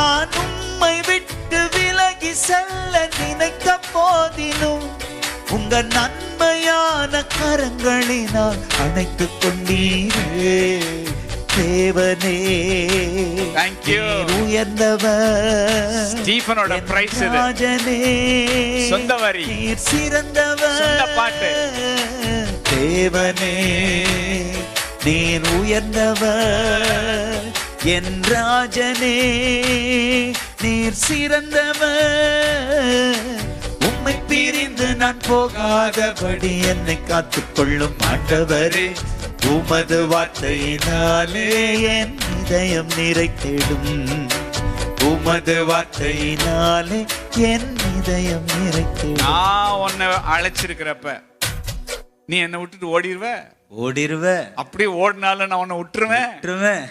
நான் உம்மை விட்டு விலகி செல்ல நினைத்த போதிலும் உங்க நன்மையான கரங்களினால் அணைத்துக் கொண்டீரே தேவனே Thank you. நீர் உயர்ந்தவர் ஸ்டீஃபனோட பிரைஸ் இது ராஜனே சொந்த வரி. சிறந்தவர் சொந்த பாட்டு. தேவனே நீர் உயர்ந்தவர் என் ராஜனே நீர் சிறந்தவர். உம்மை பிரிந்து நான் போகாதபடி என்னை காத்துக்கொள்ளும் ஆண்டவரே. உமது வார்த்தையினாலே என் இதயம் நிறைத்திடும் உமது வார்த்தையினாலே என் இதயம் நிறைத்திடும் நான் உன்னை அழைச்சிருக்கிறப்ப நீ என்னை விட்டுட்டு ஓடிடுவ ஓடிருவ. அப்படியே ஓடினாலும் நான் உன்னை விட்டுருவேன். விட்டுருவேன்.